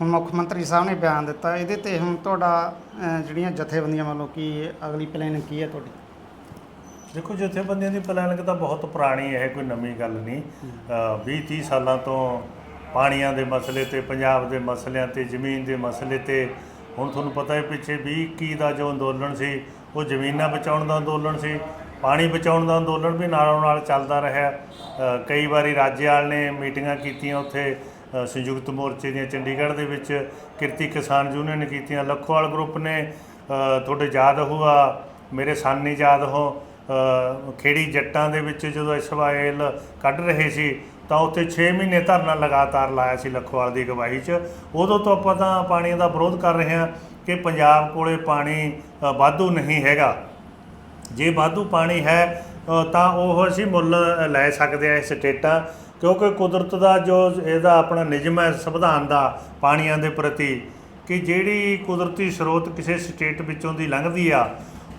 ਹੁਣ ਮੁੱਖ ਮੰਤਰੀ ਸਾਹਿਬ ਨੇ ਬਿਆਨ ਦਿੱਤਾ ਇਹਦੇ ਤੇ ਹੁਣ ਤੁਹਾਡਾ ਅਹ, ਜਿਹੜੀਆਂ ਜਥੇਬੰਦੀਆਂ ਵੱਲੋਂ ਕੀ ਅਗਲੀ ਪਲੈਨਿੰਗ ਕੀ ਹੈ ਤੁਹਾਡੀ? ਦੇਖੋ ਜਥੇਬੰਦੀਆਂ ਦੀ ਪਲਾਨਿੰਗ ਤਾਂ ਬਹੁਤ ਪੁਰਾਣੀ ਹੈ ਇਹ ਕੋਈ ਨਵੀਂ ਗੱਲ ਨਹੀਂ। 20 30 ਸਾਲਾਂ ਤੋਂ ਪਾਣੀਆਂ ਦੇ ਮਸਲੇ ਤੇ ਪੰਜਾਬ ਦੇ ਮਸਲਿਆਂ ਤੇ ਜ਼ਮੀਨ ਦੇ ਮਸਲੇ ਤੇ ਹੁਣ ਤੁਹਾਨੂੰ ਪਤਾ ਹੈ ਪਿੱਛੇ 20 21 ਦਾ ਜੋ ਅੰਦੋਲਨ ਸੀ ਉਹ ਜ਼ਮੀਨਾਂ ਬਚਾਉਣ ਦਾ ਅੰਦੋਲਨ ਸੀ ਪਾਣੀ ਬਚਾਉਣ ਦਾ ਅੰਦੋਲਨ ਵੀ ਨਾਲੋਂ ਨਾਲ ਚੱਲਦਾ ਰਿਹਾ। ਅ, ਕਈ ਵਾਰੀ ਰਾਜੇਵਾਲ ਨੇ ਮੀਟਿੰਗਾਂ ਕੀਤੀਆਂ ਉੱਥੇ ਸੰਯੁਕਤ ਮੋਰਚੇ ਦੀਆਂ ਚੰਡੀਗੜ੍ਹ ਦੇ ਵਿੱਚ ਕਿਰਤੀ ਕਿਸਾਨ ਯੂਨੀਅਨ ਨੇ ਕੀਤੀਆਂ। ਲੱਖੋਵਾਲ ਗਰੁੱਪ ਨੇ ਤੁਹਾਡੇ ਯਾਦ ਹੋਊਗਾ ਮੇਰੇ ਸਾਨੀ ਯਾਦ ਹੋ। ਖੇੜੀ ਜੱਟਾਂ ਦੇ ਵਿੱਚ ਜਦੋਂ ਇਸਰਾਇਲ ਕੱਢ ਰਹੇ ਸੀ, ਤਾਂ ਉੱਥੇ 6 ਮਹੀਨੇ ਧਰਨਾ ਲਗਾਤਾਰ ਲਾਇਆ ਸੀ ਲਖਵਾਲ ਦੀ ਅਗਵਾਈ 'ਚ। ਉਦੋਂ ਤੋਂ ਆਪਾਂ ਤਾਂ ਪਾਣੀ ਦਾ ਵਿਰੋਧ ਕਰ ਰਹੇ ਹਾਂ ਕਿ ਪੰਜਾਬ ਕੋਲੇ ਪਾਣੀ ਵਾਧੂ ਨਹੀਂ ਹੈਗਾ। ਜੇ ਵਾਧੂ ਪਾਣੀ ਹੈ ਤਾਂ ਉਹ ਅਸੀਂ ਮੁੱਲ ਲੈ ਸਕਦੇ ਆ ਇਸ ਸਟੇਟਾਂ। ਕਿਉਂਕਿ ਕੁਦਰਤ ਦਾ ਜੋ ਇਹਦਾ ਆਪਣਾ ਨਿਯਮ ਹੈ ਸੰਵਿਧਾਨ ਦਾ ਪਾਣੀਆਂ ਦੇ ਪ੍ਰਤੀ ਕਿ ਜਿਹੜੀ ਕੁਦਰਤੀ ਸਰੋਤ ਕਿਸੇ ਸਟੇਟ ਵਿੱਚੋਂ ਦੀ ਲੰਘਦੀ ਆ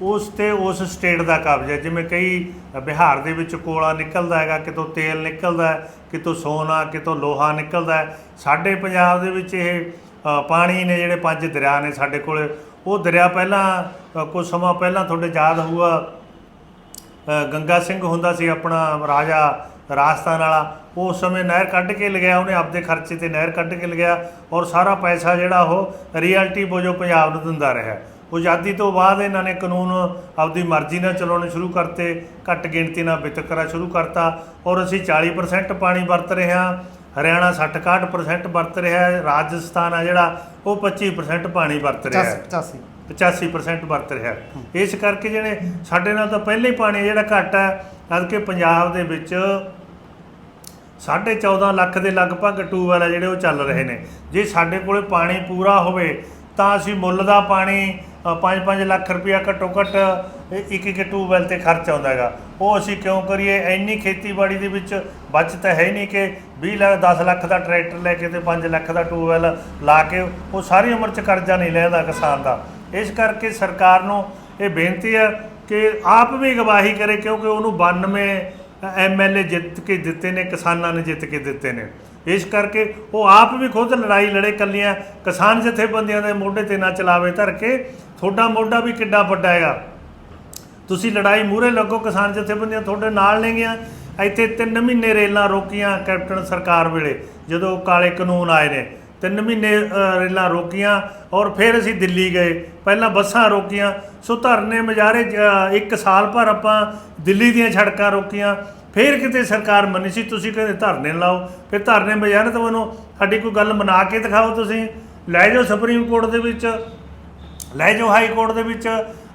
ਉਸ ਤੇ ਉਸ ਸਟੇਟ ਦਾ ਕਬਜ਼ਾ ਜਿਵੇਂ ਕਈ ਬਿਹਾਰ ਦੇ ਵਿੱਚ ਕੋਲਾ ਨਿਕਲਦਾ ਹੈਗਾ ਕਿਤੋਂ ਤੇਲ ਨਿਕਲਦਾ ਕਿਤੋਂ ਸੋਨਾ ਕਿਤੋਂ ਲੋਹਾ ਨਿਕਲਦਾ ਸਾਡੇ ਪੰਜਾਬ ਦੇ ਵਿੱਚ ਇਹ ਪਾਣੀ ਨੇ ਜਿਹੜੇ ਪੰਜ ਦਰਿਆ ਨੇ ਸਾਡੇ ਕੋਲ ਉਹ ਦਰਿਆ ਪਹਿਲਾਂ ਅ, ਕੁਝ ਸਮਾਂ ਪਹਿਲਾਂ ਤੁਹਾਡੇ ਯਾਦ ਹੋਊਗਾ। ਗੰਗਾ ਸਿੰਘ ਹੁੰਦਾ ਸੀ ਆਪਣਾ ਰਾਜਾ ਰਾਜਸਥਾਨ ਵਾਲਾ ਉਸ ਸਮੇਂ ਨਹਿਰ ਕੱਢ ਕੇ ਲਗਿਆ ਉਹਨੇ ਆਪਦੇ ਖਰਚੇ ਤੇ ਨਹਿਰ ਕੱਢ ਕੇ ਲਗਿਆ ਔਰ ਸਾਰਾ ਪੈਸਾ ਜਿਹੜਾ ਉਹ ਰਿਐਲਿਟੀ ਵਜੋਂ ਪੰਜਾਬ ਨੂੰ ਦਿੰਦਾ ਰਿਹਾ। ਆਜ਼ਾਦੀ ਤੋਂ ਬਾਅਦ ਇਹਨਾਂ ਨੇ ਕਾਨੂੰਨ ਆਪਦੀ ਮਰਜ਼ੀ ਨਾਲ ਚਲਾਉਣੇ ਸ਼ੁਰੂ ਕਰਤੇ ਘੱਟ ਗਿਣਤੀ ਨਾਲ ਵਿਤਕਰਾ ਸ਼ੁਰੂ ਕਰਤਾ ਔਰ ਅਸੀਂ 40% ਪਾਣੀ ਵਰਤ ਰਹੇ ਹਾਂ ਹਰਿਆਣਾ 60-61% ਵਰਤ ਰਿਹਾ ਹੈ ਰਾਜਸਥਾਨ ਆ ਜਿਹੜਾ ਉਹ 25% ਪਾਣੀ ਵਰਤ ਰਿਹਾ ਹੈ। 85 85% ਵਰਤ ਰਿਹਾ। ਇਸ ਕਰਕੇ ਜਿਹੜੇ ਸਾਡੇ ਨਾਲ ਤਾਂ ਪਹਿਲੇ ਹੀ ਪਾਣੀ ਜਿਹੜਾ ਘੱਟ ਹੈ ਜਦ ਕਿ ਪੰਜਾਬ ਦੇ ਵਿੱਚ 14.5 ਲੱਖ ਦੇ ਲਗਭਗ ਟੂਬਵੈਲ ਆ ਜਿਹੜੇ ਉਹ ਚੱਲ ਰਹੇ ਨੇ। ਜੇ ਸਾਡੇ ਕੋਲੇ ਪਾਣੀ ਪੂਰਾ ਹੋਵੇ, ਤਾਂ ਅਸੀਂ ਮੁੱਲ ਦਾ ਪਾਣੀ 5-5 ਲੱਖ ਰੁਪਇਆ ਘੱਟੋ ਘੱਟ ਇੱਕ ਇੱਕ ਟੂਬਵੈਲ ਤੇ ਖਰਚ ਆਉਂਦਾ ਹੈਗਾ। ਉਹ ਅਸੀਂ ਕਿਉਂ ਕਰੀਏ? ਇੰਨੀ ਖੇਤੀਬਾੜੀ ਦੇ ਵਿੱਚ ਬਚਤ ਹੈ ਹੀ ਨਹੀਂ ਕਿ 20 ਲੱਖ 10 ਲੱਖ ਦਾ ਟਰੈਕਟਰ ਲੈ ਕੇ ਤੇ 5 ਲੱਖ ਦਾ ਟੂਬਵੈਲ ਲਾ ਕੇ ਉਹ ਸਾਰੀ ਉਮਰ 'ਚ ਕਰਜ਼ਾ ਨਹੀਂ ਲੈਂਦਾ ਕਿਸਾਨ ਦਾ। ਇਸ ਕਰਕੇ ਸਰਕਾਰ ਨੂੰ ਇਹ ਬੇਨਤੀ ਹੈ ਕਿ ਆਪ ਵੀ ਗਵਾਹੀ ਕਰੇ ਕਿਉਂਕਿ ਉਹਨੂੰ 92 ਐਮਐਲਏ ਜਿੱਤ ਕੇ ਦਿੱਤੇ ਨੇ, ਕਿਸਾਨਾਂ ਨੇ ਜਿੱਤ ਕੇ ਦਿੱਤੇ ਨੇ। ਇਸ ਕਰਕੇ ਉਹ ਆਪ ਵੀ ਖੁਦ ਲੜਾਈ ਲੜੇ ਕੱਲੀਆਂ ਕਿਸਾਨ ਜਥੇਬੰਦੀਆਂ ਦੇ ਮੋਢੇ ਤੇ ਨਾ ਚਲਾਵੇ ਧਰ ਕੇ ਤੁਹਾਡਾ ਮੋਢਾ ਵੀ ਕਿੱਡਾ ਵੱਡਾ ਹੈਗਾ। ਤੁਸੀਂ ਲੜਾਈ ਮੂਹਰੇ ਲੱਗੋ, ਕਿਸਾਨ ਜਥੇਬੰਦੀਆਂ ਤੁਹਾਡੇ ਨਾਲ ਨੇਗੀਆਂ ਇੱਥੇ 3 ਮਹੀਨੇ ਰੇਲਾਂ ਰੋਕੀਆਂ ਕੈਪਟਨ ਸਰਕਾਰ ਵੇਲੇ, ਜਦੋਂ ਕਾਲੇ ਕਾਨੂੰਨ ਆਏ ਨੇ। ਤਿੰਨ ਮਹੀਨੇ ਅ, ਰੇਲਾਂ ਰੋਕੀਆਂ ਔਰ ਫਿਰ ਅਸੀਂ ਦਿੱਲੀ ਗਏ। ਪਹਿਲਾਂ ਬੱਸਾਂ ਰੋਕੀਆਂ ਸੋ ਧਰਨੇ ਮਜਾਰੇ ਇੱਕ ਸਾਲ ਭਰ ਆਪਾਂ ਦਿੱਲੀ ਦੀਆਂ ਸੜਕਾਂ ਰੋਕੀਆਂ। ਫਿਰ ਕਿਤੇ ਸਰਕਾਰ ਮੰਨੀ ਸੀ ਤੁਸੀਂ ਕਹਿੰਦੇ ਧਰਨੇ ਲਾਓ। ਫਿਰ ਧਰਨੇ ਮਜਾਰੇ ਤਾਂ ਮੈਨੂੰ ਸਾਡੀ ਕੋਈ ਗੱਲ ਮਨਾ ਕੇ ਦਿਖਾਓ ਤੁਸੀਂ। ਲੈ ਜਾਓ ਸੁਪਰੀਮ ਕੋਰਟ ਦੇ ਵਿੱਚ ਲੈ ਜਾਓ ਹਾਈ ਕੋਰਟ ਦੇ ਵਿੱਚ।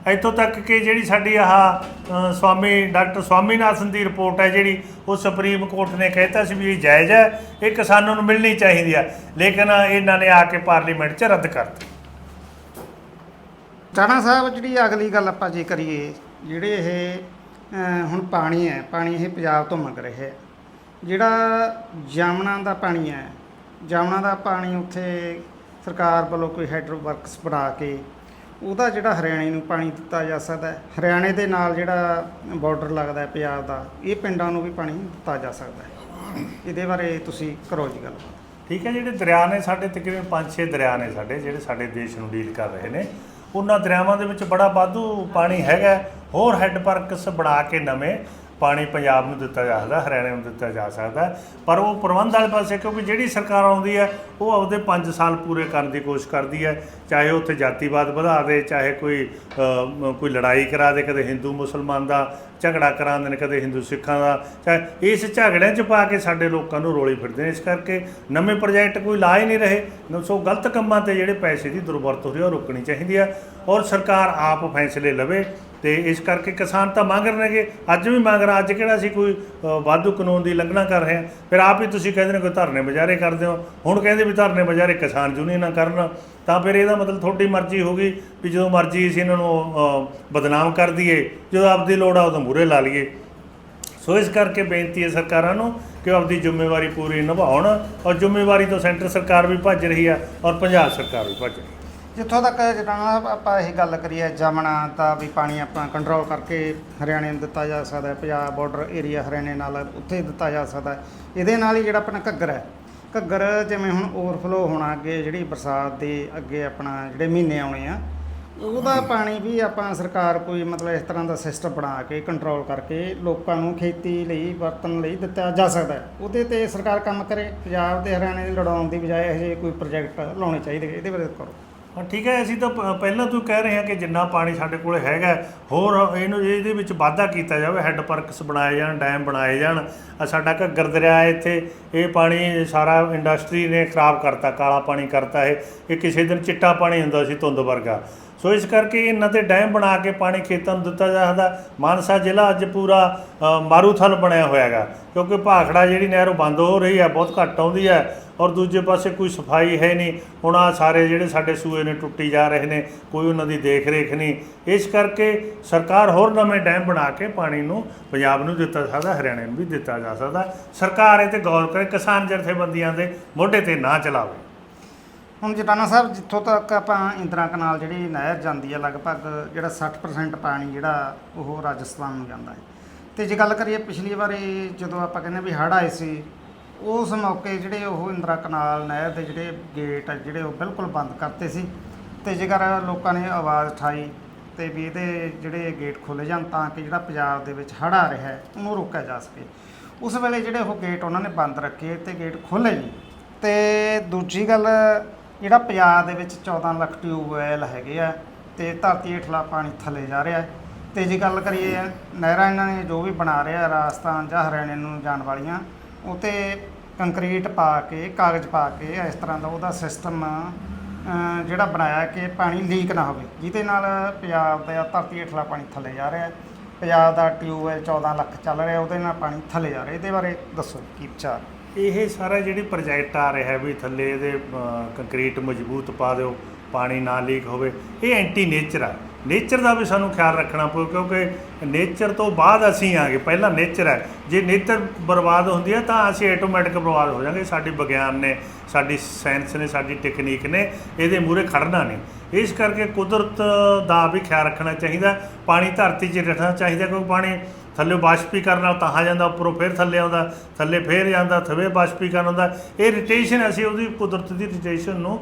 ਇੱਥੋਂ ਤੱਕ ਕਿ ਜਿਹੜੀ ਸਾਡੀ ਆਹ ਸਵਾਮੀ, ਡਾਕਟਰ ਸਵਾਮੀਨਾਥਨ ਦੀ ਰਿਪੋਰਟ ਹੈ ਜਿਹੜੀ, ਉਹ ਸੁਪਰੀਮ ਕੋਰਟ ਨੇ ਕਹਿਤਾ ਸੀ ਵੀ ਇਹ ਜਾਇਜ਼ ਹੈ, ਇਹ ਕਿਸਾਨਾਂ ਨੂੰ ਮਿਲਣੀ ਚਾਹੀਦੀ ਹੈ। ਲੇਕਿਨ ਇਹਨਾਂ ਨੇ ਆ ਕੇ ਪਾਰਲੀਮੈਂਟ 'ਚ ਰੱਦ ਕਰਤੀ ਚਾਣਾ ਸਾਹਿਬ, ਜਿਹੜੀ ਅਗਲੀ ਗੱਲ ਆਪਾਂ ਜੇ ਕਰੀਏ, ਜਿਹੜੇ ਇਹ ਹੁਣ ਪਾਣੀ ਹੈ, ਪਾਣੀ ਇਹ ਪੰਜਾਬ ਤੋਂ ਮੰਗ ਰਹੇ ਹੈ। ਜਿਹੜਾ ਜਾਮਣਾ ਦਾ ਪਾਣੀ ਹੈ, ਜਾਮਣਾ ਦਾ ਪਾਣੀ ਉੱਥੇ ਸਰਕਾਰ ਵੱਲੋਂ ਕੋਈ ਹਾਈਡਰੋ ਵਰਕਸ ਬਣਾ ਕੇ ਉਹਦਾ ਜਿਹੜਾ ਹਰਿਆਣੇ ਨੂੰ ਪਾਣੀ ਦਿੱਤਾ ਜਾ ਸਕਦਾ ਹੈ। ਹਰਿਆਣੇ ਦੇ ਨਾਲ ਜਿਹੜਾ ਬਾਰਡਰ ਲੱਗਦਾ ਹੈ ਪੰਜਾਬ ਦਾ, ਇਹ ਪਿੰਡਾਂ ਨੂੰ ਵੀ ਪਾਣੀ ਦਿੱਤਾ ਜਾ ਸਕਦਾ ਹੈ। ਇਹਦੇ ਬਾਰੇ ਤੁਸੀਂ ਕਰੋ ਜੀ ਗੱਲ। ਠੀਕ ਹੈ, ਜਿਹੜੇ ਦਰਿਆ ਨੇ ਸਾਡੇ, ਤਕਰੀਬਨ 5-6 ਦਰਿਆ ਨੇ ਸਾਡੇ, ਜਿਹੜੇ ਸਾਡੇ ਦੇਸ਼ ਨੂੰ ਡੀਲ ਕਰ ਰਹੇ ਨੇ, ਉਹਨਾਂ ਦਰਿਆਵਾਂ ਦੇ ਵਿੱਚ ਬੜਾ ਵਾਧੂ ਪਾਣੀ ਹੈਗਾ ਹੋਰ ਹੈੱਡ ਵਰਕਸ ਬਣਾ ਕੇ ਨਵੇਂ ਪਾਣੀ ਪੰਜਾਬ ਨੂੰ ਦਿੱਤਾ ਜਾ ਸਕਦਾ, ਹਰਿਆਣੇ ਨੂੰ ਦਿੱਤਾ ਜਾ ਸਕਦਾ। ਪਰ ਉਹ ਪ੍ਰਬੰਧ ਵਾਲੇ ਪਾਸੇ, ਕਿਉਂਕਿ ਜਿਹੜੀ ਸਰਕਾਰ ਆਉਂਦੀ ਹੈ, ਉਹ ਆਪਦੇ 5 ਸਾਲ ਪੂਰੇ ਕਰਨ ਦੀ ਕੋਸ਼ਿਸ਼ ਕਰਦੀ ਹੈ। ਚਾਹੇ ਉੱਥੇ ਜਾਤੀਵਾਦ ਵਧਾ ਦੇ, ਚਾਹੇ ਕੋਈ ਕੋਈ ਲੜਾਈ ਕਰਾ ਦੇ, ਕਦੇ ਹਿੰਦੂ ਮੁਸਲਮਾਨ ਦਾ ਝਗੜਾ ਕਰਾਉਂਦੇ ਨੇ, ਕਦੇ ਹਿੰਦੂ ਸਿੱਖਾਂ ਦਾ। ਚਾਹੇ ਇਸ ਝਗੜਿਆਂ 'ਚ ਪਾ ਕੇ ਸਾਡੇ ਲੋਕਾਂ ਨੂੰ ਰੋਲੀ ਫਿਰਦੇ ਨੇ। ਇਸ ਕਰਕੇ ਨਵੇਂ ਪ੍ਰੋਜੈਕਟ ਕੋਈ ਲਾ ਹੀ ਨਹੀਂ ਰਹੇ। ਸੋ ਗਲਤ ਕੰਮਾਂ ਤੇ ਜਿਹੜੇ ਪੈਸੇ ਦੀ ਦੁਰਵਰਤੋਂ ਹੋ ਰਹੀ ਉਹ ਰੋਕਣੀ ਚਾਹੀਦੀ ਹੈ। ਔਰ ਸਰਕਾਰ ਆਪ ਫੈਸਲੇ ਲਵੇ। ਤੇ ਇਸ ਕਰਕੇ ਕਿਸਾਨ ਤਾਂ ਮੰਗ ਰਹੇ ਨੇਗੇ। ਅੱਜ ਵੀ ਮੰਗ ਰਿਹਾ, ਅੱਜ ਕਿਹੜਾ ਸੀ ਕੋਈ ਵਾਧੂ ਕਾਨੂੰਨ ਦੀ ਉਲੰਘਣਾ ਕਰ ਰਹੇ ਆ ਫਿਰ ਆਪ ਹੀ ਤੁਸੀਂ ਕਹਿੰਦੇ ਨੇ ਕੋਈ ਧਰਨੇ ਬਜਾਰੇ ਕਰਦੇ ਹੋ ਹੁਣ ਕਹਿੰਦੇ ਵੀ ਧਰਨੇ ਬਜਾਰੇ ਕਿਸਾਨ ਯੂਨੀਅਨਾਂ ਕਰਨ, ਤਾਂ ਫਿਰ ਇਹਦਾ ਮਤਲਬ ਤੁਹਾਡੀ ਮਰਜ਼ੀ ਹੋਗੀ ਵੀ ਜਦੋਂ ਮਰਜ਼ੀ ਅਸੀਂ ਇਹਨਾਂ ਨੂੰ ਬਦਨਾਮ ਕਰ ਦਈਏ, ਜਦੋਂ ਆਪਦੀ ਲੋੜ ਆ ਉਦੋਂ ਮੂਹਰੇ ਲਾ ਲਈਏ। ਸੋ ਇਸ ਕਰਕੇ ਬੇਨਤੀ ਹੈ ਸਰਕਾਰਾਂ ਨੂੰ ਕਿ ਆਪਦੀ ਜ਼ਿੰਮੇਵਾਰੀ ਪੂਰੀ ਨਿਭਾਉਣ ਔਰ ਜ਼ਿੰਮੇਵਾਰੀ ਤੋਂ ਸੈਂਟਰ ਸਰਕਾਰ ਵੀ ਭੱਜ ਰਹੀ ਆ ਔਰ ਪੰਜਾਬ ਸਰਕਾਰ ਵੀ ਭੱਜ ਰਹੀ ਹੈ ਜਿੱਥੋਂ ਤੱਕ ਜਨਾਬ ਆਪਾਂ ਇਹ ਗੱਲ ਕਰੀਏ ਜਮਣਾ ਤਾਂ ਵੀ ਪਾਣੀ ਆਪਾਂ ਕੰਟਰੋਲ ਕਰਕੇ ਹਰਿਆਣੇ ਨੂੰ ਦਿੱਤਾ ਜਾ ਸਕਦਾ ਹੈ। ਪੰਜਾਬ ਬਾਰਡਰ ਏਰੀਆ ਹਰਿਆਣੇ ਨਾਲ ਉੱਥੇ ਦਿੱਤਾ ਜਾ ਸਕਦਾ ਹੈ। ਇਹਦੇ ਨਾਲ ਹੀ ਜਿਹੜਾ ਆਪਣਾ ਘੱਗਰ ਹੈ। ਘੱਗਰ ਜਿਵੇਂ ਹੁਣ ਓਵਰਫਲੋ ਹੋਣਾ ਅੱਗੇ, ਜਿਹੜੀ ਬਰਸਾਤ ਦੇ ਅੱਗੇ ਆਪਣਾ ਜਿਹੜੇ ਮਹੀਨੇ ਆਉਣੇ ਆ, ਉਹਦਾ ਪਾਣੀ ਵੀ ਆਪਾਂ ਸਰਕਾਰ ਕੋਈ ਮਤਲਬ ਇਸ ਤਰ੍ਹਾਂ ਦਾ ਸਿਸਟਮ ਬਣਾ ਕੇ ਕੰਟਰੋਲ ਕਰਕੇ ਲੋਕਾਂ ਨੂੰ ਖੇਤੀ ਲਈ ਵਰਤਣ ਲਈ ਦਿੱਤਾ ਜਾ ਸਕਦਾ ਉਹਦੇ ਤੇ ਸਰਕਾਰ ਕੰਮ ਕਰੇ। ਪੰਜਾਬ ਤੇ ਹਰਿਆਣੇ ਦੀ ਲੜਾਉਣ ਦੀ ਬਜਾਏ ਇਹ ਜਿਹੇ ਕੋਈ ਪ੍ਰੋਜੈਕਟ ਲਾਉਣੇ ਚਾਹੀਦੇ। ਇਹਦੇ ਬਾਰੇ ਕਰੋ ਹਾਂ ਠੀਕ ਹੈ ਅਸੀਂ ਤਾਂ ਪ- ਪਹਿਲਾਂ ਤੋਂ ਕਹਿ ਰਹੇ ਹਾਂ ਕਿ ਜਿੰਨਾ ਪਾਣੀ ਸਾਡੇ ਕੋਲ ਹੈਗਾ ਹੈ, ਹੋਰ ਇਹਨੂੰ ਇਹਦੇ ਵਿੱਚ ਵਾਧਾ ਕੀਤਾ ਜਾਵੇ ਹੈੱਡ ਪਾਰਕਸ ਬਣਾਏ ਜਾਣ ਡੈਮ ਬਣਾਏ ਜਾਣ ਆਹ ਸਾਡਾ ਘੱਗਰ ਦਰਿਆ ਹੈ ਇੱਥੇ ਇਹ ਪਾਣੀ ਸਾਰਾ ਇੰਡਸਟਰੀ ਨੇ ਖਰਾਬ ਕਰਤਾ ਕਾਲਾ ਪਾਣੀ ਕਰਤਾ ਇਹ ਇਹ ਕਿਸੇ ਦਿਨ ਚਿੱਟਾ ਪਾਣੀ ਹੁੰਦਾ ਸੀ ਧੁੰਦ ਵਰਗਾ। ਸੋ ਇਸ ਕਰਕੇ ਇਹਨਾਂ ਤੇ ਡੈਮ ਬਣਾ ਕੇ ਪਾਣੀ ਖੇਤਾਂ ਨੂੰ ਦਿੱਤਾ ਜਾ ਸਕਦਾ। ਮਾਨਸਾ ਜ਼ਿਲ੍ਹਾ ਅੱਜ ਪੂਰਾ ਮਾਰੂਥਲ ਬਣਿਆ ਹੋਇਆ ਹੈਗਾ ਕਿਉਂਕਿ ਭਾਖੜਾ ਜਿਹੜੀ ਨਹਿਰ ਉਹ ਬੰਦ ਹੋ ਰਹੀ ਹੈ, ਬਹੁਤ ਘੱਟ ਆਉਂਦੀ ਹੈ ਔਰ ਦੂਜੇ ਪਾਸੇ ਕੋਈ ਸਫ਼ਾਈ ਹੈ ਨਹੀਂ। ਹੁਣ ਆ ਸਾਰੇ ਜਿਹੜੇ ਸਾਡੇ ਸੂਏ ਨੇ ਟੁੱਟੀ ਜਾ ਰਹੇ ਨੇ, ਕੋਈ ਉਹਨਾਂ ਦੀ ਦੇਖ ਰੇਖ ਨਹੀਂ। ਇਸ ਕਰਕੇ ਸਰਕਾਰ ਹੋਰ ਨਵੇਂ ਡੈਮ ਬਣਾ ਕੇ ਪਾਣੀ ਨੂੰ ਪੰਜਾਬ ਨੂੰ ਦਿੱਤਾ ਸਕਦਾ, ਹਰਿਆਣੇ ਨੂੰ ਵੀ ਦਿੱਤਾ ਜਾ ਸਕਦਾ। ਸਰਕਾਰ ਇਹ ਤੇ ਗੌਰ ਕਰੇ, ਕਿਸਾਨ ਜਥੇਬੰਦੀਆਂ ਦੇ ਮੋਢੇ ਤੇ ਨਾ ਚਲਾਵੇ। ਹੁਣ ਜਟਾਨਾ ਸਾਹਿਬ, ਜਿੱਥੋਂ ਤੱਕ ਆਪਾਂ ਇੰਦਰਾ ਕਨਾਲ ਜਿਹੜੀ ਨਹਿਰ ਜਾਂਦੀ ਹੈ ਲਗਭਗ ਜਿਹੜਾ 60% ਪਾਣੀ ਜਿਹੜਾ ਉਹ ਰਾਜਸਥਾਨ ਨੂੰ ਜਾਂਦਾ ਹੈ। ਤੇ ਜੇ ਗੱਲ ਕਰੀਏ ਪਿਛਲੀ ਵਾਰੀ ਜਦੋਂ ਆਪਾਂ ਕਹਿੰਦੇ ਵੀ ਹੜ੍ਹ ਆਏ ਸੀ, ਉਸ ਮੌਕੇ ਜਿਹੜੇ ਉਹ ਇੰਦਰਾ ਕਨਾਲ ਨਹਿਰ ਦੇ ਜਿਹੜੇ ਗੇਟ ਆ, ਜਿਹੜੇ ਉਹ ਬਿਲਕੁਲ ਬੰਦ ਕਰਤੇ ਸੀ। ਤੇ ਜੇਕਰ ਲੋਕਾਂ ਨੇ ਆਵਾਜ਼ ਉਠਾਈ ਤੇ ਵੀ ਇਹਦੇ ਜਿਹੜੇ ਗੇਟ ਖੋਲ੍ਹੇ ਜਾਣ ਤਾਂ ਕਿ ਜਿਹੜਾ ਪੰਜਾਬ ਦੇ ਵਿੱਚ ਹੜ੍ਹ ਆ ਰਿਹਾ ਹੈ, ਉਹਨੂੰ ਰੋਕਿਆ ਜਾ ਸਕੇ। ਉਸ ਵੇਲੇ ਜਿਹੜੇ ਉਹ ਗੇਟ ਉਹਨਾਂ ਨੇ ਬੰਦ ਰੱਖੇ ਤੇ ਗੇਟ ਖੋਲ੍ਹੇ ਨਹੀਂ ਤੇ ਦੂਜੀ ਗੱਲ ਜਿਹੜਾ ਪੰਜਾਬ ਦੇ ਵਿੱਚ 14 ਲੱਖ ਟਿਊਬਵੈਲ ਹੈਗੇ ਆ ਤੇ ਧਰਤੀ ਹੇਠਲਾ ਪਾਣੀ ਥੱਲੇ ਜਾ ਰਿਹਾ ਹੈ। ਤੇ ਜੇ ਗੱਲ ਕਰੀਏ ਨਹਿਰਾਂ ਇਹਨਾਂ ਨੇ ਜੋ ਵੀ ਬਣਾ ਰਿਹਾ ਰਾਜਸਥਾਨ ਜਾਂ ਹਰਿਆਣੇ ਨੂੰ ਜਾਣ ਵਾਲੀਆਂ, ਉਹ ਤੇ ਕੰਕਰੀਟ ਪਾ ਕੇ, ਕਾਗਜ਼ ਪਾ ਕੇ ਇਸ ਤਰ੍ਹਾਂ ਦਾ ਉਹਦਾ ਸਿਸਟਮ ਜਿਹੜਾ ਬਣਾਇਆ ਕਿ ਪਾਣੀ ਲੀਕ ਨਾ ਹੋਵੇ, ਜਿਹਦੇ ਨਾਲ ਪੰਜਾਬ ਦਾ ਧਰਤੀ ਹੇਠਲਾ ਪਾਣੀ ਥੱਲੇ ਜਾ ਰਿਹਾ ਪੰਜਾਬ ਦਾ ਟਿਊਬਵੈਲ 14 ਲੱਖ ਚੱਲ ਰਿਹਾ, ਉਹਦੇ ਨਾਲ ਪਾਣੀ ਥੱਲੇ ਜਾ ਰਿਹਾ, ਇਹਦੇ ਬਾਰੇ ਦੱਸੋ, ਕੀ ਵਿਚਾਰ? ਇਹ ਸਾਰਾ ਜਿਹੜੀ ਪ੍ਰੋਜੈਕਟ ਆ ਰਿਹਾ ਵੀ ਥੱਲੇ ਇਹਦੇ ਕੰਕਰੀਟ ਮਜ਼ਬੂਤ ਪਾ ਦਿਓ, ਪਾਣੀ ਨਾ ਲੀਕ ਹੋਵੇ, ਇਹ ਐਂਟੀ ਨੇਚਰ ਆ। ਨੇਚਰ ਦਾ ਵੀ ਸਾਨੂੰ ਖਿਆਲ ਰੱਖਣਾ ਪਊ, ਕਿਉਂਕਿ ਨੇਚਰ ਤੋਂ ਬਾਅਦ ਅਸੀਂ ਆ ਗਏ ਪਹਿਲਾਂ ਨੇਚਰ ਹੈ ਜੇ ਨੇਚਰ ਬਰਬਾਦ ਹੁੰਦੀ ਹੈ ਤਾਂ ਅਸੀਂ ਆਟੋਮੈਟਿਕ ਬਰਬਾਦ ਹੋ ਜਾਵਾਂਗੇ ਸਾਡੀ ਵਿਗਿਆਨ ਨੇ, ਸਾਡੀ ਸਾਇੰਸ ਨੇ, ਸਾਡੀ ਟੈਕਨੀਕ ਨੇ ਇਹਦੇ ਮੂਹਰੇ ਖੜਨਾ ਨਹੀਂ। ਇਸ ਕਰਕੇ ਕੁਦਰਤ ਦਾ ਵੀ ਖਿਆਲ ਰੱਖਣਾ ਚਾਹੀਦਾ, ਪਾਣੀ ਧਰਤੀ 'ਚ ਰੱਖਣਾ ਚਾਹੀਦਾ, ਕਿਉਂਕਿ ਪਾਣੀ ਥੱਲੇ ਬਾਸ਼ਪੀਕਰਨ ਨਾਲ ਤਾਂ ਜਾਂਦਾ, ਉੱਪਰੋਂ ਫਿਰ ਥੱਲੇ ਆਉਂਦਾ, ਥੱਲੇ ਫੇਰ ਜਾਂਦਾ ਥਵੇ ਬਾਸ਼ਪੀਕਰਨ ਹੁੰਦਾ ਇਹ ਰਿਟੇਸ਼ਨ, ਅਸੀਂ ਉਹਦੀ ਕੁਦਰਤ ਦੀ ਰਿਟੇਸ਼ਨ ਨੂੰ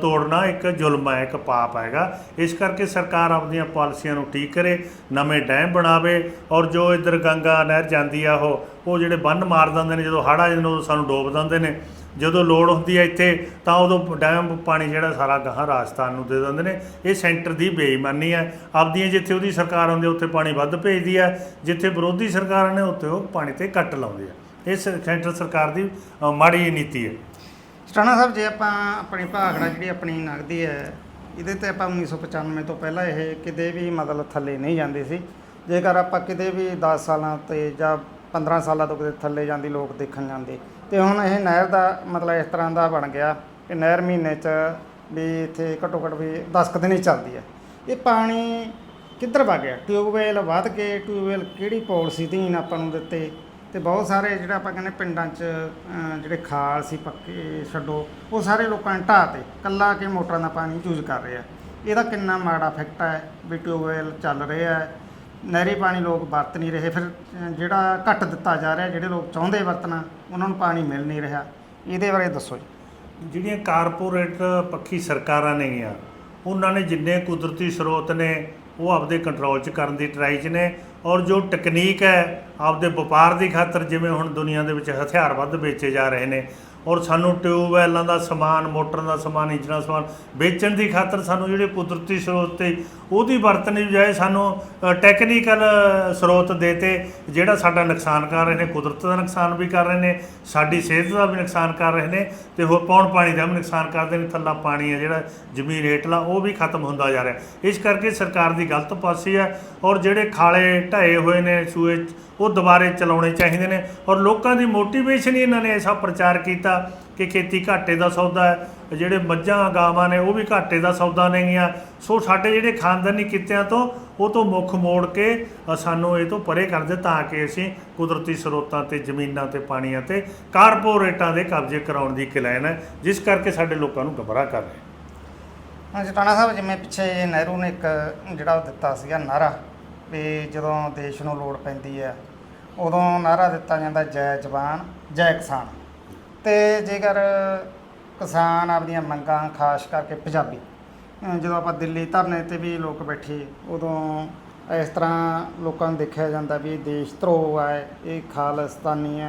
ਤੋੜਨਾ ਇੱਕ ਜ਼ੁਲਮ ਹੈ, ਇੱਕ ਪਾਪ ਹੈਗਾ। ਇਸ ਕਰਕੇ ਸਰਕਾਰ ਆਪਣੀਆਂ ਪਾਲਿਸੀਆਂ ਨੂੰ ਠੀਕ ਕਰੇ, ਨਵੇਂ ਡੈਮ ਬਣਾਵੇ ਔਰ ਜੋ ਇੱਧਰ ਗੰਗਾ ਨਹਿਰ ਜਾਂਦੀ ਆ ਉਹ ਉਹ ਜਿਹੜੇ ਬੰਨ ਮਾਰ ਦਿੰਦੇ ਨੇ, ਜਦੋਂ ਹੜ੍ਹ ਆ ਜਾਂਦੇ ਨੇ, ਉਦੋਂ ਸਾਨੂੰ ਡੋਬ ਦਿੰਦੇ ਨੇ। ਜਦੋਂ ਲੋੜ ਹੁੰਦੀ ਹੈ ਇੱਥੇ, ਤਾਂ ਉਦੋਂ ਡੈਮ ਪਾਣੀ ਜਿਹੜਾ ਸਾਰਾ ਗਾਹਾਂ ਰਾਜਸਥਾਨ ਨੂੰ ਦੇ ਦਿੰਦੇ ਨੇ। ਇਹ ਸੈਂਟਰ ਦੀ ਬੇਈਮਾਨੀ ਹੈ। ਆਪਦੀਆਂ ਜਿੱਥੇ ਉਹਦੀ ਸਰਕਾਰ ਹੁੰਦੀ ਉੱਥੇ ਪਾਣੀ ਵੱਧ ਭੇਜਦੀ ਹੈ। ਜਿੱਥੇ ਵਿਰੋਧੀ ਸਰਕਾਰਾਂ ਨੇ, ਉੱਥੇ ਉਹ ਪਾਣੀ ਤੇ ਕੱਟ ਲਾਉਂਦੇ ਆ। ਇਹ ਸ- ਸੈਂਟਰ ਸਰਕਾਰ ਦੀ ਮਾੜੀ ਨੀਤੀ ਹੈ। ਸਟਾਣਾ ਸਾਹਿਬ, ਜੇ ਆਪਾਂ ਆਪਣੀ ਭਾਗੜਾ ਜਿਹੜੀ ਆਪਣੀ ਨਗਦੀ ਹੈ, ਇਹਦੇ ਤੇ ਆਪਾਂ 1995 ਤੋਂ ਪਹਿਲਾਂ ਇਹ ਕਿਤੇ ਵੀ ਮਤਲਬ ਥੱਲੇ ਨਹੀਂ ਜਾਂਦੇ ਸੀ। ਜੇਕਰ ਆਪਾਂ ਕਿਤੇ ਵੀ 10 ਸਾਲਾਂ ਤੇ ਜਾਂ 15 ਸਾਲਾਂ ਤੋਂ ਕਿਤੇ ਥੱਲੇ ਜਾਂਦੀ, ਲੋਕ ਦੇਖਣ ਜਾਂਦੇ। ਤੇ ਹੁਣ ਇਹ ਨਹਿਰ ਦਾ ਮਤਲਬ ਇਸ ਤਰ੍ਹਾਂ ਦਾ ਬਣ ਗਿਆ ਕਿ ਨਹਿਰ ਮਹੀਨੇ 'ਚ ਵੀ ਇੱਥੇ ਘੱਟੋ ਘੱਟ ਵੀ 10 ਕੁ ਦਿਨ ਹੀ ਚੱਲਦੀ ਹੈ ਇਹ ਪਾਣੀ ਕਿੱਧਰ ਵਗ ਗਿਆ? ਟਿਊਬਵੈਲ ਵੱਧ ਕੇ, ਟਿਊਬਵੈਲ ਕਿਹੜੀ ਪਾਲਿਸੀ ਅਧੀਨ ਆਪਾਂ ਨੂੰ ਦਿੱਤੇ? ਤੇ ਬਹੁਤ ਸਾਰੇ ਜਿਹੜਾ ਆਪਾਂ ਕਹਿੰਦੇ ਪਿੰਡਾਂ 'ਚ ਜਿਹੜੇ ਖਾਲ ਸੀ, ਪੱਕੇ ਛੱਡੋ, ਉਹ ਸਾਰੇ ਲੋਕਾਂ ਨੇ ਢਾਹ ਤੇ ਕੱਲਾ ਕੇ ਮੋਟਰਾਂ ਦਾ ਪਾਣੀ ਯੂਜ਼ ਕਰ ਰਹੇ। ਆ ਇਹਦਾ ਕਿੰਨਾ ਮਾੜਾ ਇਫੈਕਟ ਹੈ ਵੀ ਟਿਊਬਵੈਲ ਚੱਲ ਰਿਹਾ ਆ ਨਹਿਰੀ ਪਾਣੀ ਲੋਕ ਵਰਤ ਨਹੀਂ ਰਹੇ। ਫਿਰ ਜਿਹੜਾ ਘੱਟ ਦਿੱਤਾ ਜਾ ਰਿਹਾ, ਜਿਹੜੇ ਲੋਕ ਚਾਹੁੰਦੇ ਵਰਤਣਾ, ਉਹਨਾਂ ਨੂੰ ਪਾਣੀ ਮਿਲ ਨਹੀਂ ਰਿਹਾ। ਇਹਦੇ ਬਾਰੇ ਦੱਸੋ ਜੀ। ਜਿਹੜੀਆਂ ਕਾਰਪੋਰੇਟ ਪੱਖੀ ਸਰਕਾਰਾਂ ਨੇਗੀਆਂ, ਉਹਨਾਂ ਨੇ ਜਿੰਨੇ ਕੁਦਰਤੀ ਸਰੋਤ ਨੇ, ਉਹ ਆਪਦੇ ਕੰਟਰੋਲ 'ਚ ਕਰਨ ਦੀ ਟਰਾਈ 'ਚ ਨੇ। ਔਰ ਜੋ ਟੈਕਨੀਕ ਹੈ, ਆਪਦੇ ਵਪਾਰ ਦੀ ਖਾਤਰ, ਜਿਵੇਂ ਹੁਣ ਦੁਨੀਆ ਦੇ ਵਿੱਚ ਹਥਿਆਰ ਵੱਧ ਵੇਚੇ ਜਾ ਰਹੇ ਨੇ ਔਰ ਸਾਨੂੰ ਟਿਊਬਵੈਲਾਂ ਦਾ ਸਮਾਨ ਮੋਟਰ ਦਾ ਸਮਾਨ ਇੰਜਨਾਂ ਦਾ ਸਮਾਨ ਵੇਚਣ ਦੀ ਖਾਤਰ ਸਾਨੂੰ ਜਿਹੜੇ ਕੁਦਰਤੀ ਸਰੋਤ ਤੇ ਉਹਦੀ ਵਰਤਣ ਦੀ ਬਜਾਏ ਸਾਨੂੰ ਟੈਕਨੀਕਲ ਸਰੋਤ ਦੇਤੇ ਜਿਹੜਾ ਸਾਡਾ ਨੁਕਸਾਨ ਕਰ ਰਹੇ ਨੇ ਕੁਦਰਤ ਦਾ ਨੁਕਸਾਨ ਵੀ ਕਰ ਰਹੇ ਨੇ ਸਾਡੀ ਸਿਹਤ ਦਾ ਵੀ ਨੁਕਸਾਨ ਕਰ ਰਹੇ ਨੇ ਤੇ ਹੋਰ ਪੌਣ ਪਾਣੀ ਦਾ ਵੀ ਨੁਕਸਾਨ ਕਰਦੇ ਨੇ ਥੱਲਾ ਪਾਣੀ ਹੈ ਜਿਹੜਾ ਜ਼ਮੀਨ ਹੇਠਲਾ ਉਹ ਵੀ ਖਤਮ ਹੁੰਦਾ ਜਾ ਰਿਹਾ। ਇਸ ਕਰਕੇ ਸਰਕਾਰ ਦੀ ਗਲਤ ਪਾਸੀ ਹੈ ਔਰ ਜਿਹੜੇ ਖਾਲੇ ਢਾਏ ਹੋਏ ਨੇ ਸੂਏ 'ਚ, ਉਹ ਦੁਬਾਰੇ ਚਲਾਉਣੇ ਚਾਹੀਦੇ ਨੇ ਔਰ ਲੋਕਾਂ ਦੀ ਮੋਟੀਵੇਸ਼ਨ ਹੀ ਇਹਨਾਂ ਨੇ ਐਸਾ ਪ੍ਰਚਾਰ ਕੀਤਾ ਕਿ ਖੇਤੀ ਘਾਟੇ ਦਾ ਸੌਦਾ ਹੈ, ਜਿਹੜੇ ਮੱਝਾਂ ਗਾਵਾਂ ਨੇ ਉਹ ਵੀ ਘਾਟੇ ਦਾ ਸੌਦਾ ਨੇਗੀਆਂ ਸੋ ਸਾਡੇ ਜਿਹੜੇ ਖਾਨਦਾਨੀ ਕਿੱਤਿਆਂ ਤੋਂ, ਉਹ ਤੋਂ ਮੁੱਖ ਮੋੜ ਕੇ ਸਾਨੂੰ ਇਹ ਤੋਂ ਪਰੇ ਕਰ ਦੇ ਤਾਂ ਕਿ ਅਸੀਂ ਕੁਦਰਤੀ ਸਰੋਤਾਂ ਤੇ, ਜ਼ਮੀਨਾਂ ਤੇ, ਪਾਣੀਆਂ ਤੇ, ਕਾਰਪੋਰੇਟਾਂ ਦੇ ਕਬਜ਼ੇ ਕਰਾਉਣ ਦੀ ਕਲੈਨ ਹੈ, ਜਿਸ ਕਰਕੇ ਸਾਡੇ ਲੋਕਾਂ ਨੂੰ ਗਮਰਾਹ ਕਰ ਰਹੇ ਹਾਂ। ਜਟਾਣਾ ਸਾਹਿਬ, ਜਿਵੇਂ ਪਿੱਛੇ ਨਹਿਰੂ ਨੇ ਇੱਕ ਜਿਹੜਾ ਦਿੱਤਾ ਸੀਗਾ ਨਾਰਾ ਵੀ ਜਦੋਂ ਦੇਸ਼ ਨੂੰ ਲੋੜ ਪੈਂਦੀ ਹੈ, ਉਦੋਂ ਨਾਰਾ ਦਿੱਤਾ ਜਾਂਦਾ ਜੈ ਜਵਾਨ, ਜੈ ਕਿਸਾਨ। ਤੇ ਜੇਕਰ ਕਿਸਾਨ ਆਪਦੀਆਂ ਮੰਗਾਂ ਖਾਸ ਕਰਕੇ ਪੰਜਾਬੀ, ਅਹ ਜਦੋਂ ਆਪਾਂ ਦਿੱਲੀ ਧਰਨੇ ਤੇ ਵੀ ਲੋਕ ਬੈਠੇ, ਉਦੋਂ ਇਸ ਤਰ੍ਹਾਂ ਲੋਕਾਂ ਨੂੰ ਦੇਖਿਆ ਜਾਂਦਾ ਵੀ ਇਹ ਦੇਸ਼ ਧਰੋਹ ਹੈ ਇਹ ਖਾਲਿਸਤਾਨੀ ਹੈ।